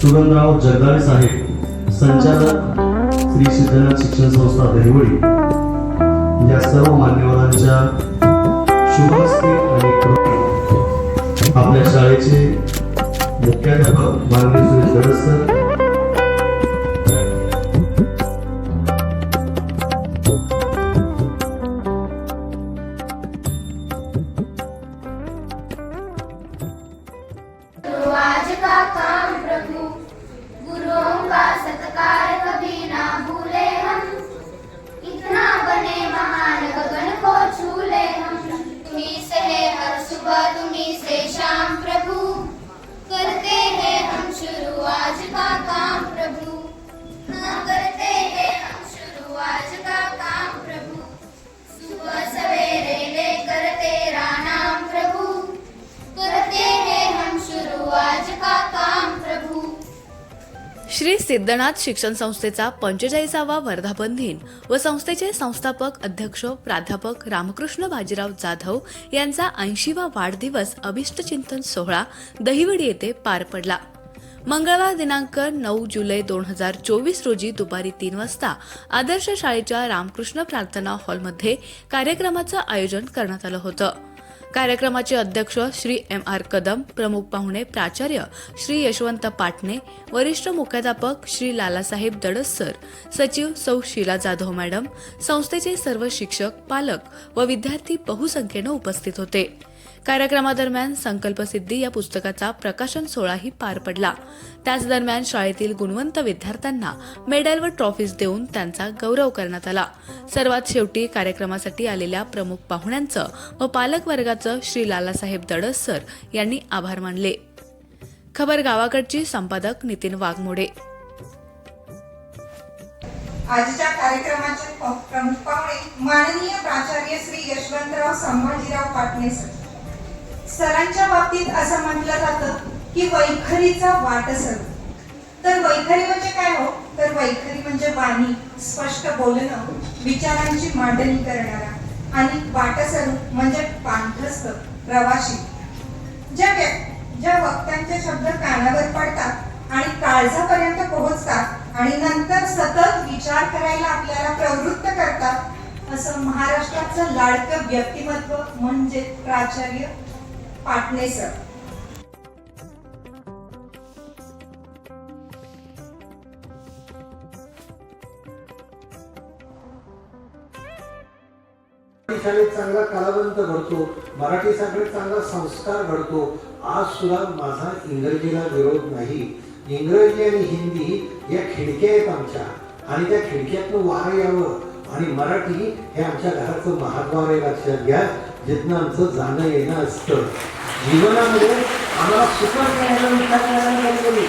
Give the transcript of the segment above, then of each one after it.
सुगंधराव जगदाळे साहेब संचालक श्री सिद्धनाथ शिक्षण संस्था दहिवडी या सर्व मान्यवरांच्या शुभहस्ते आणि आपल्या शाळेचे मुख्याध्यापक माननीय सुरेश गडस सर सिद्धनाथ शिक्षण संस्थेचा पंचेचाळीसावा वर्धापन दिन व संस्थेचे संस्थापक अध्यक्ष प्राध्यापक रामकृष्ण बाजीराव जाधव यांचा ऐंशीवा वाढदिवस अभिष्टचिंतन सोहळा दहिवडी येथे पार पडला. मंगळवार दिनांक नऊ जुलै दोन हजार चोवीस रोजी दुपारी तीन वाजता आदर्श शाळेच्या रामकृष्ण प्रार्थना हॉलमध्ये कार्यक्रमाचं आयोजन करण्यात आलं होतं. कार्यक्रमाचे अध्यक्ष श्री एम आर कदम प्रमुख पाहुणे प्राचार्य श्री यशवंत पाटणे वरिष्ठ मुख्याध्यापक श्री लालासाहेब दडस सर सचिव सौ शीला जाधव मॅडम संस्थेचे सर्व शिक्षक पालक व विद्यार्थी बहुसंख्येनं उपस्थित होते. कार्यक्रमादरम्यान संकल्पसिद्धी या पुस्तकाचा प्रकाशन सोहळाही पार पडला. त्याच दरम्यान शाळेतील गुणवंत विद्यार्थ्यांना मेडल व ट्रॉफीज देऊन त्यांचा गौरव करण्यात आला. सर्वात शेवटी कार्यक्रमासाठी आलेल्या प्रमुख पाहुण्यांचं व पालक वर्गाचं श्री लालासाहेब दडस सर यांनी आभार मानले. खबर गावाकडची संपादक नितीन वाघमोडे. आजच्या कार्यक्रमाचे प्रमुख पाहुणे माननीय प्राचार्य श्री यशवंतराव संभाजीराव पाटणे सर सरांच्या बाबतीत असं म्हटलं जातं की वैखरीचा वाट सर तर वैखरी म्हणजे काय हो? तर वैखरी म्हणजे वाणी स्पष्ट बोलणं विचारांची मांडणी करणारा आणि वाटसरू म्हणजे पांठस्थ प्रवाशी ज्या व्यक्- ज्या वक्त्यांचे शब्द कानावर पडतात आणि काळजापर्यंत पोहोचतात आणि नंतर सतत विचार करायला आपल्याला प्रवृत्त करतात असं महाराष्ट्राचं लाडकं व्यक्तिमत्व म्हणजे प्राचार्य पाटणे सर. शाळेत चांगला कलावंत घडतो मराठी शाळेत चांगला संस्कार घडतो. आज सुद्धा माझा इंग्रजीला विरोध नाही. इंग्रजी आणि हिंदी या खिडक्या आहेत आमच्या आणि त्या खिडक्यातनं वारं यावं आणि मराठी हे आमच्या घराचं महाद्वार आहे लक्षात घ्या जिथनं आमचं जाणं येणं असतं. जीवनामध्ये आम्हाला सुपर करायला विचार करायला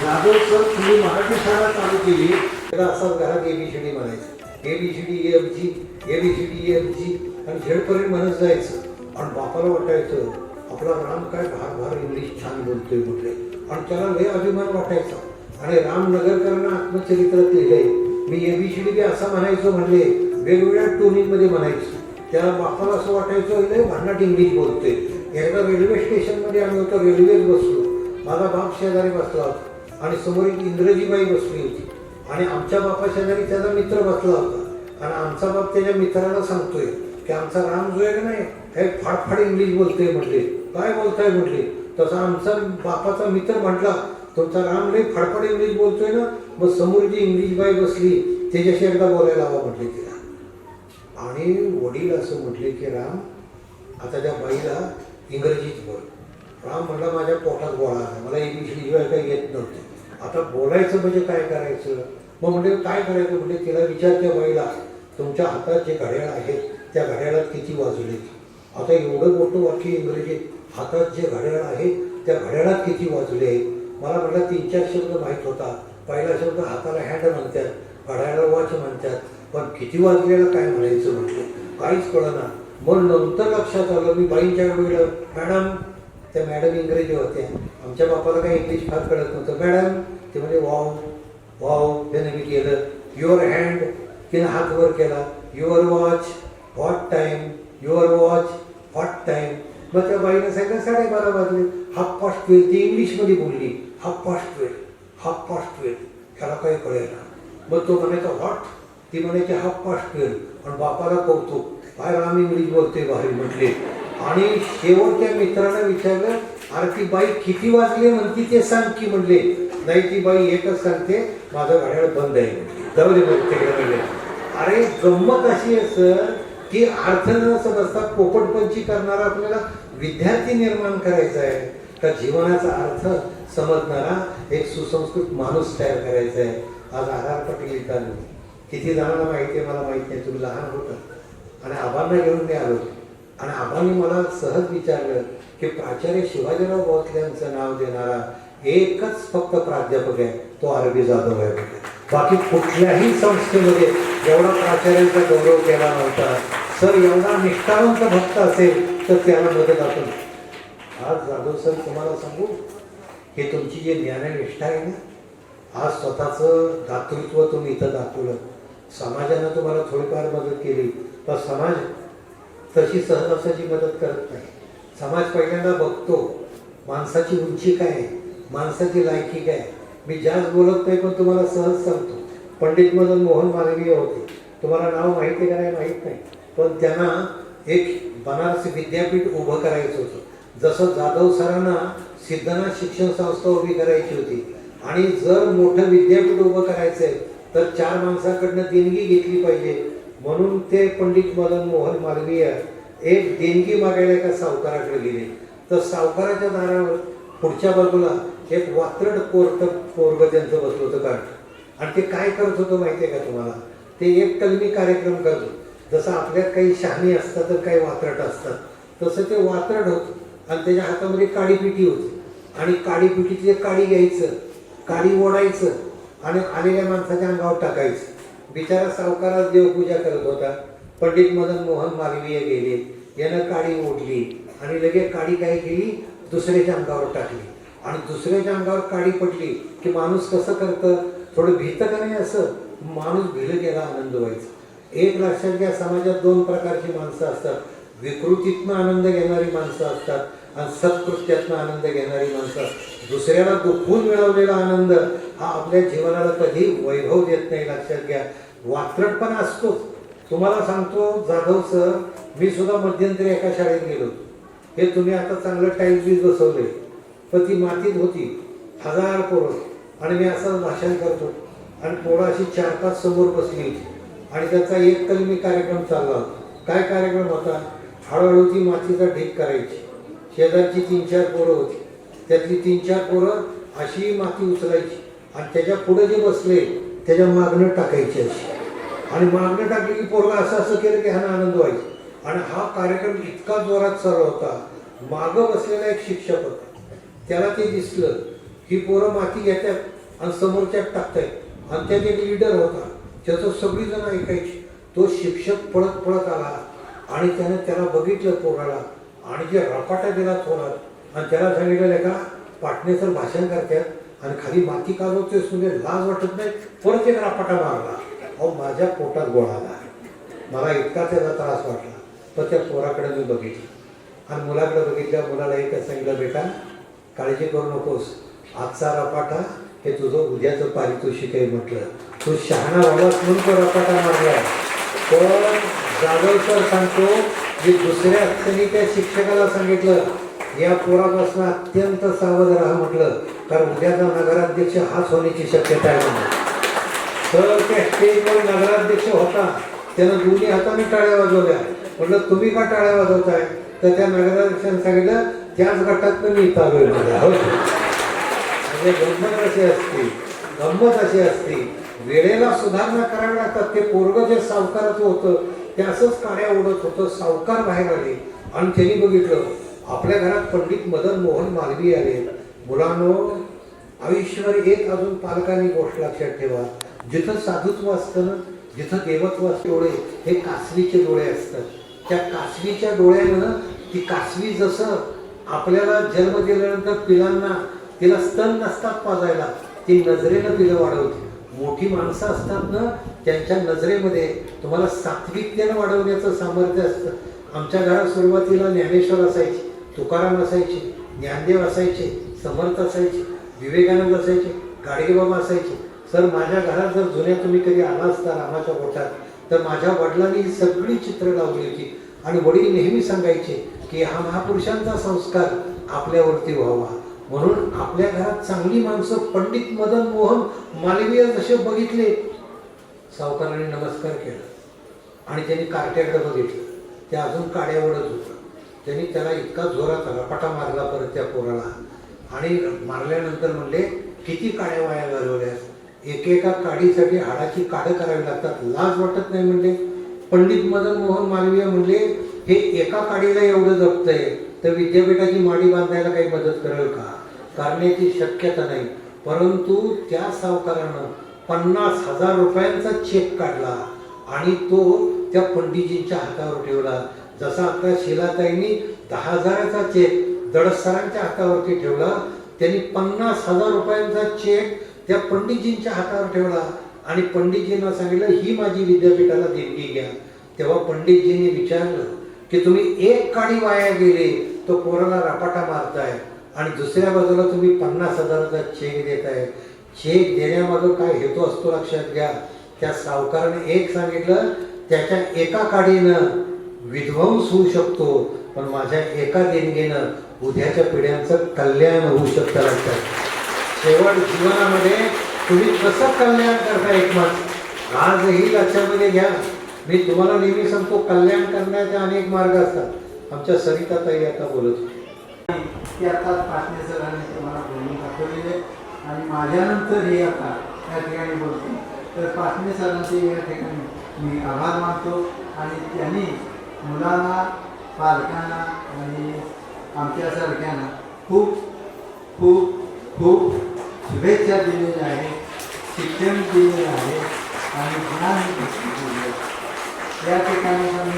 जाधव सर तुम्ही मराठी शाळा चालू केली. त्याला असं घरात एबीसीडी म्हणायचं. ABCD F G ABCD F G आणि झेडपर्यंत म्हणत जायचं. आणि बापाला वाटायचं आपला राम काय भार भार इंग्लिश छान बोलतोय कुठले आणि त्याला लय अभिमान वाटायचा. आणि राम नगरकरांना आत्मचरित्रात लिहिलंय मी एबीसीडी बी असं म्हणायचो म्हणले वेगवेगळ्या टोनिंगमध्ये म्हणायचो. त्याला बापाला असं वाटायचं लय भन्नाट इंग्लिश बोलतोय. एकदा रेल्वे स्टेशनमध्ये आम्ही होतो रेल्वेत बसलो. माझा बाप शेजारी बसला होता आणि समोर एक इंद्रजीबाई बसली होती. आणि आमच्या बापा शेजारी त्याचा मित्र बसला होता. आणि आमचा बाप त्याच्या मित्राला सांगतोय की आमचा राम जो आहे का नाही हे फाडफाड इंग्लिश बोलतोय म्हटले. काय बोलताय म्हटले? तसा आमचा बापाचा मित्र म्हटला तुमचा राम लई फाडफाड इंग्लिश बोलतोय ना मग समोर जी इंग्लिश बाई बसली त्याच्याशी एकदा बोलायला हवा म्हटले तिला. आणि वडील असं म्हटले की राम आता त्या बाईला इंग्रजीत बोल राम म्हणला माझ्या पोटात गोळा आहे मला इंग्लिश लिहिवाय काही येत नव्हते. आता बोलायचं म्हणजे काय करायचं? मग म्हणजे काय करायचं? म्हणजे तिला विचारते बाईला. तुमच्या हातात जे घड्याळ आहेत त्या घड्याळात किती वाजले आता एवढं मोठं वाक्य इंग्रजीत हातात जे घड्याळ आहे त्या घड्याळात किती वाजले मला म्हटलं तीन चार शब्द माहीत होता पहिला शब्द हाताला हॅड म्हणतात घड्याळाला वॉच म्हणतात. पण किती वाजलेलं काय म्हणायचं म्हटलं? काहीच कळना. मग नंतर लक्षात आलं. मी बाईंच्या गेलं. मॅडम त्या मॅडम इंग्रजी होत्या. आमच्या बापाला काही इंग्लिश फार कळत नव्हतं. मॅडम ते म्हणजे वाव वाव त्याने मी केलं. युअर हँड तिने हात वर केला. Your watch what time your watch what time मग त्या बाईने सांगितलं साडेबारा वाजले. हाफ पास्ट ट्वेल्व ती इंग्लिशमध्ये बोलली. Half past twelve half past twelve ह्याला काही कळेना. मग तो म्हणायचा व्हॉट ती म्हणायची हाफ पास्ट ट्वेल पण बापाला कौतुक. बाहेर आम्ही इंग्लिश बोलते बाहेर म्हटले. आणि शेवट त्या मित्रानं विचारलं अरे ती बाई किती वाजले? म्हणती ते सांग की म्हणले. नाही ती बाई एकच सांगते माझं घड्याळ बंद आहे जाऊ दे मग तिकडे अरे गंमत अशी आहे सर की अर्थ न समजता पोपटपंची करणारा आपल्याला विद्यार्थी निर्माण करायचा आहे. तर जीवनाचा अर्थ समजणारा एक सुसंस्कृत माणूस तयार करायचा आहे. आज आर आर पाटील किती जणांना माहिती आहे मला माहिती नाही. तुम्ही लहान होता आणि आबांना घेऊन मी आलो. आणि आबांनी मला सहज विचारलं की प्राचार्य शिवाजीराव भोसले नाव देणारा एकच फक्त प्राध्यापक आहे तो अरबी जाधव आहे बाकी कुठल्याही संस्थेमध्ये एवढा प्राचार्यांचा गौरव केला नव्हता. सर एवढा निष्ठावंत भक्त असेल तर त्याला मदत आपण. आज जाधव सर तुम्हाला सांगू हे तुमची जी ज्ञाननिष्ठा आहे ना आज स्वतःचं दातृत्व तुम्ही इथं दाखवलं. समाजानं तुम्हाला थोडीफार मदत केली. पण समाज तशी सहजासहजी मदत करत नाही. समाज पहिल्यांदा बघतो माणसाची उंची काय आहे माणसाची लायकी काय मी जास्त बोलत नाही पण तुम्हाला सहज सांगतो. पंडित मदन मोहन मालवीय होते. तुम्हाला नाव माहिती आहे का नाही माहीत नाही. पण त्यांना एक बनारसी विद्यापीठ उभं करायचं होतं. जसं जाधव सरांना सिद्धनाथ शिक्षण संस्था उभी करायची होती. आणि जर मोठं विद्यापीठ उभं करायचं आहे तर चार माणसाकडनं देणगी घेतली पाहिजे. म्हणून ते पंडित मदन मोहन मालवीय एक देणगी मागायला एका सावकाराकडे गेले. तर सावकाराच्या दारावर पुढच्या बाजूला एक वात्रड कोर्ट पोरग त्यांचं बसलं होतं कार्ट आणि ते काय करत होतं माहिती आहे का तुम्हाला? ते एक कलमी कार्यक्रम करतो जसं आपल्यात काही शहाणी असतात तर काही वात्रट असतात. तसं ते वात्रट होतं. आणि त्याच्या हातामध्ये काडी पिठी होती. आणि काडी पिठीतले काडी घ्यायचं काडी ओढायचं आणि आलेल्या माणसाच्या अंगावर टाकायचं. बिचारा सावकारात देवपूजा करत होता. पंडित मदन मोहन मालवीय गेले. यानं काडी ओढली आणि लगेच काडी काय केली? दुसऱ्याच्या अंगावर टाकली. आणि दुसऱ्याच्या अंगावर काडी पडली की माणूस कसं करतं? थोडं भीतं का नाही असं? माणूस भिलं गेला आनंद व्हायचा. एक लक्षात घ्या समाजात दोन प्रकारची माणसं असतात. विकृतीतनं आनंद घेणारी माणसं असतात. आणि सत्कृत्यातनं आनंद घेणारी माणसं दुसऱ्याला दुखून मिळवलेला आनंद हा आपल्या जीवनाला कधी वैभव देत नाही लक्षात घ्या. वात्रटपणा असतोच तुम्हाला सांगतो जाधव सर मी सुद्धा मध्यंतरी एका शाळेत गेलो. हे तुम्ही आता चांगलं टाईप बीज बसवले पण ती मातीत होती. हजार पोरं. आणि मी असं भाषण करतो. आणि पोरं अशी चार पाच समोर बसली आणि त्याचा एक कलमी कार्यक्रम चालला होता. काय कार्यक्रम होता? हळूहळू ती मातीचा ढीक करायची. शेजारची तीन चार पोरं होती. त्यातली तीन चार पोरं अशी माती उचलायची आणि त्याच्या पुढे जे बसले त्याच्या मागणं टाकायची अशी. आणि मागणं टाकली की पोरगा असं असं केलं की ह्यानं आनंद व्हायचा. आणि हा कार्यक्रम इतका जोरात चालू होता. मागं बसलेला एक शिक्षक होता. त्याला ते दिसलं ही पोरं माती घेतात आणि समोरच्यात टाकतायत. आणि त्यात एक लिडर होता. त्याचं सगळीजण ऐकायची. तो शिक्षक पळत पळत आला आणि त्यानं त्याला बघितलं पोराला. आणि जे रपाटा दिला थोरात आणि त्याला सांगितलेलं का पाटणे सर भाषण करतात आणि खाली माती कालवतोय म्हणजे लाज वाटत नाही. परत एक रपाटा मारला. अहो माझ्या पोटात गोळाला मला इतका त्याचा त्रास वाटला. पण त्या पोराकडे मी बघितलं. आणि मुलाकडे बघितल्या मुलाला एकच सांगितलं बेटा काळजी करू नकोस. आजचा रपाटा हे तुझं उद्याचं पारितोषिक आहे म्हटलं. तू शहाणा व्हावास म्हणून तो रपाटा मारला पण जाधव सर सांगतो की दुसऱ्या त्यांनी त्या शिक्षकाला सांगितलं या पोरापासून अत्यंत सावध राहा म्हटलं. कारण उद्याचा नगराध्यक्ष हाच होण्याची शक्यता आहे म्हणून. तर त्या स्टेजवर नगराध्यक्ष होता. त्यानं दोन्ही हाताने टाळ्या वाजवल्या. म्हटलं तुम्ही का टाळ्या वाजवताय? तर त्या नगराध्यक्षाने सांगितलं त्याच गटात मी चालू हो. म्हणजे गंमत अशी असते गंमत अशी असते. वेळेला सुधारणा करावी लागतात. ते पोरग जे सावकाराचं होतं ते असंच काड्या ओढत होतं सावकार बाहेर आले. आणि त्यांनी बघितलं आपल्या घरात पंडित मदन मोहन मालवी आले. मुलांनो आयुष्यभर एक अजून पालकांनी गोष्ट लक्षात ठेवा. जिथं साधुत्व असतं ना जिथं देवत्व असते डोळे हे कासवीचे डोळे असतात. त्या कासवीच्या डोळ्यानं ती कासवी जसं आपल्याला जन्म दिल्यानंतर पिलांना तिला स्तन नसतात पाजायला ती नजरेनं पिलं वाढवते. मोठी माणसं असतात ना त्यांच्या नजरेमध्ये तुम्हाला सात्विकतेनं वाढवण्याचं सामर्थ्य असतं. आमच्या घरात सुरुवातीला ज्ञानेश्वर असायचे तुकाराम असायचे ज्ञानदेव असायचे समर्थ असायचे विवेकानंद असायचे गाडगेबाबा असायचे. सर माझ्या घरात जर जुन्या तुम्ही कधी आला असता रामाच्या गोठ्यात तर माझ्या वडिलांनी ही सगळी चित्र लावली होती. आणि वडील नेहमी सांगायचे की हा महापुरुषांचा संस्कार आपल्यावरती व्हावा. म्हणून आपल्या घरात चांगली माणसं पंडित मदन मोहन मालवीय जसे बघितले सावकारांनी नमस्कार केला. आणि त्यांनी कार्ट्याकडे बघितलं ते अजून काड्यावरच होतं त्यांनी त्याला इतका जोरात रपाटा मारला परत त्या पोराला. आणि मारल्यानंतर म्हणले किती काड्या वाया घालवल्या एकेका काडीसाठी हाडाची काढं करावी लागतात. लाज वाटत नाही म्हणले. पंडित मदन मोहन मालवीय म्हणले हे एका काडीला एवढं जपतंय? तर विद्यापीठाची माडी बांधायला काही मदत करेल का? करण्याची शक्यता नाही. परंतु त्या सावकारानं पन्नास हजार रुपयांचा चेक काढला आणि तो त्या पंडितजींच्या हातावर ठेवला. जसा आता शिलाताईंनी दहा हजाराचा चेक दडसरांच्या हातावरती ठेवला त्यांनी पन्नास हजार रुपयांचा चेक त्या पंडितजींच्या हातावर ठेवला. आणि पंडितजींना सांगितलं ही माझी विद्यापीठाला देणगी घ्या. तेव्हा पंडितजींनी विचारलं की तुम्ही एक काडी वाया गेले तो पोराला रपाटा मारताय. आणि दुसऱ्या बाजूला तुम्ही पन्नास हजाराचा चेक देताय. चेक देण्यामागं काय हेतू असतो लक्षात घ्या. त्या सावकाराने एक सांगितलं त्याच्या एका काडीनं विध्वंस होऊ शकतो पण माझ्या एका देणगीनं उद्याच्या पिढ्यांचं कल्याण होऊ शकतं लक्षात. शेवट जीवनामध्ये तुम्ही कसं कल्याण करता एकमत? आजही लक्षामध्ये घ्या. मी तुम्हाला नेहमी सांगतो कल्याण करण्याचे अनेक मार्ग असतात आमच्या सरिताताई आता बोलत होत्या. की आता पाटणे सरांनी तुम्हाला बोलून दाखवलेले आणि माझ्यानंतर हे आता या ठिकाणी बोलतो तर पाटणे सरांचे या ठिकाणी मी आभार मानतो आणि त्यांनी मुलांना पालकांना आणि आमच्यासारख्यांना खूप खूप खूप शुभेच्छा दिलेल्या आहेत शिक्षण दिलेलं आहे आणि ज्ञान दिलेलं आहे. या ठिकाणी पण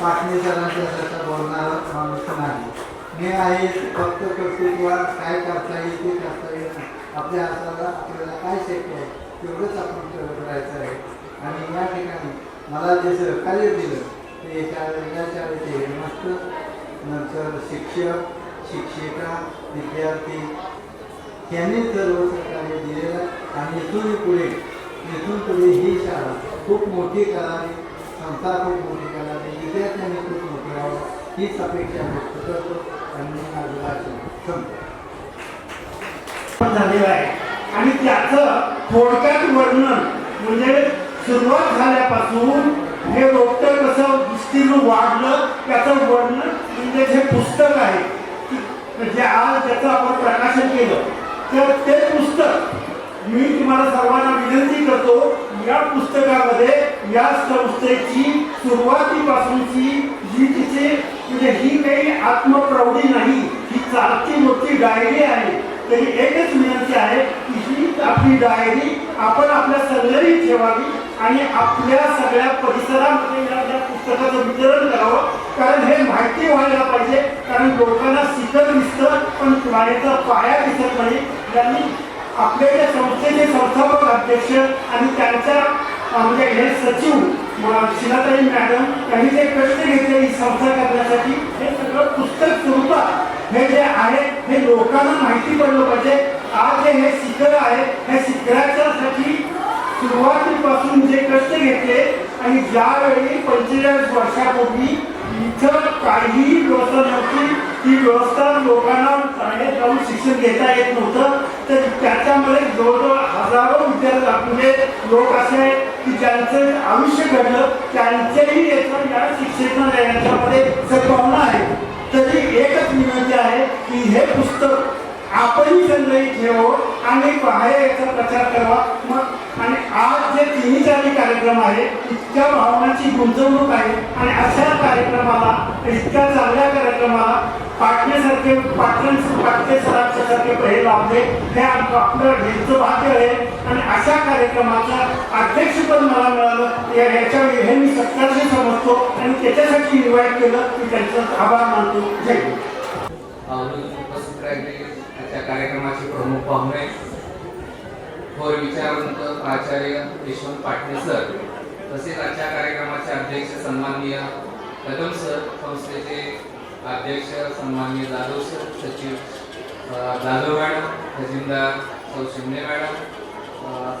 पाटणे सरांच्या बोलणारा माणूस नाही. मी आहे फक्त कर्तृत्वा काय करता येईल ते करता येईल आपल्या हाताला आपल्याला काय शक्य आहे तेवढंच आपण करायचं आहे. आणि या ठिकाणी मला जे सहकार्य दिलं ते शाळे या शाळेचे हेडमास्टर नंतर शिक्षक शिक्षिका विद्यार्थी यांनी सर्व सहकार्य दिलेलं आणि इथून पुढे इथून पुढे ही शाळा खूप मोठी करावी संस्था खूप मोठी करावी विद्यार्थ्यांनी खूप मोठं व्हावं हीच अपेक्षा व्यक्त करतो आणि मी माझं भाषण संपतो झालेलं आहे. आणि त्याचं थोडक्यात वर्णन म्हणजे सुरुवात झाल्यापासून हे रोपटं कसं दृष्टीनं वाढलं त्याचं वर्णन म्हणजे जे पुस्तक आहे की जे आज त्याचं आपण प्रकाशन केलं तर ते पुस्तक मी तुम्हाला सर्वांना विनंती करतो या पुस्तकामध्ये या संस्थेची सुरुवातीपासूनची जी तिची म्हणजे ही काही आत्मप्रौढी नाही ही चालती मोठी डायरी आहे. तरी एकच विनंती आहे की ही आपली डायरी आपण आपल्या सल्लरी ठेवावी आणि आपल्या सगळ्या परिसरामध्ये या पुस्तकाचं वितरण करावं. कारण हे माहिती व्हायला पाहिजे. कारण लोकांना शिकत दिसतं पण मायेचा पाया दिसत नाही. त्यांनी आपले जे संस्थेचे संस्थापक अध्यक्ष आणि त्यांच्या म्हणजे हे सचिव शिलाताई मॅडम यांनी जे कष्ट घेतले ही संस्था करण्यासाठी हे सगळं पुस्तक स्वरूपात हे जे आहे हे लोकांना माहिती पडलं पाहिजे. आज जे हे शिखर आहे हे शिखराच्यासाठी सुरुवातीपासून जे कष्ट घेतले आणि ज्यावेळी पंचेचाळीस वर्षापूर्वी इथं काहीही व्यवस्था नव्हती. ती व्यवस्था लोकांना शाळेत जाऊन शिक्षण घेता येत नव्हतं. तर त्याच्यामध्ये जवळजवळ हजारो विद्यार्थी आपले लोक असे आहेत की ज्यांचं आयुष्य घडलं त्यांचेही याचं या शिक्षण याच्यामध्ये सद्भावना आहे. तरी एकच विनंती आहे की हे पुस्तक आपण संग्रहित ठेवावं आणि बाहेर याचा प्रचार करावा. मग आणि आज जे तिन्ही चारही कार्यक्रम आहे इतक्या भावनाची गुंतवणूक आहे. आणि अशा कार्यक्रमाला इतक्या चांगल्या कार्यक्रमाला पाटण्यासारखे पाटण पाटणे सरांच्यासारखे पहिले हे लाभले. हे आपलं ढेरचं भाग्य आहे. आणि अशा कार्यक्रमाचं अध्यक्षपद मला मिळालं. या- हे मी सत्कारशी समजतो. आणि त्याच्यासाठी इन्व्हाइट केलं. मी त्यांचा आभार मानतो. जय हिंद. कार्यक्रमाचे प्रमुख पाहुणे थोर विचारवंत प्राचार्य यशवंत पाटणे सर तसेच आजच्या कार्यक्रमाचे अध्यक्ष सन्माननीय कदम सर संस्थेचे अध्यक्ष सन्माननीय जाधव सर सचिव जाधव मॅडम खजिनदार सौ शिंदे मॅडम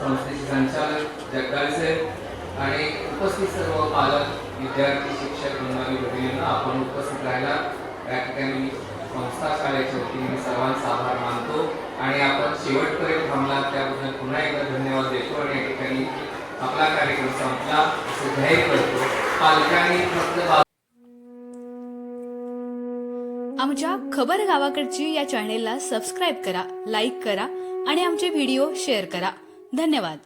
संस्थेचे संचालक जगदाळे साहेब आणि उपस्थित सर्व पालक विद्यार्थी शिक्षक मंडळी भगिनींना आपण उपस्थित राहायला या ठिकाणी संस्था शाळेच्या वतीने मी सर्वांचा आभार मानतो आणि आपण शेवटपर्यंत थांबला त्याबद्दल पुन्हा एकदा धन्यवाद देतो आणि या ठिकाणी आपला कार्यक्रम संपला. असे जाहीर करतो. पालकांनी फक्त आमच्या खबर गावाकडची या चॅनेलला सबस्क्राईब करा लाईक करा आणि आमचे व्हिडिओ शेअर करा. धन्यवाद.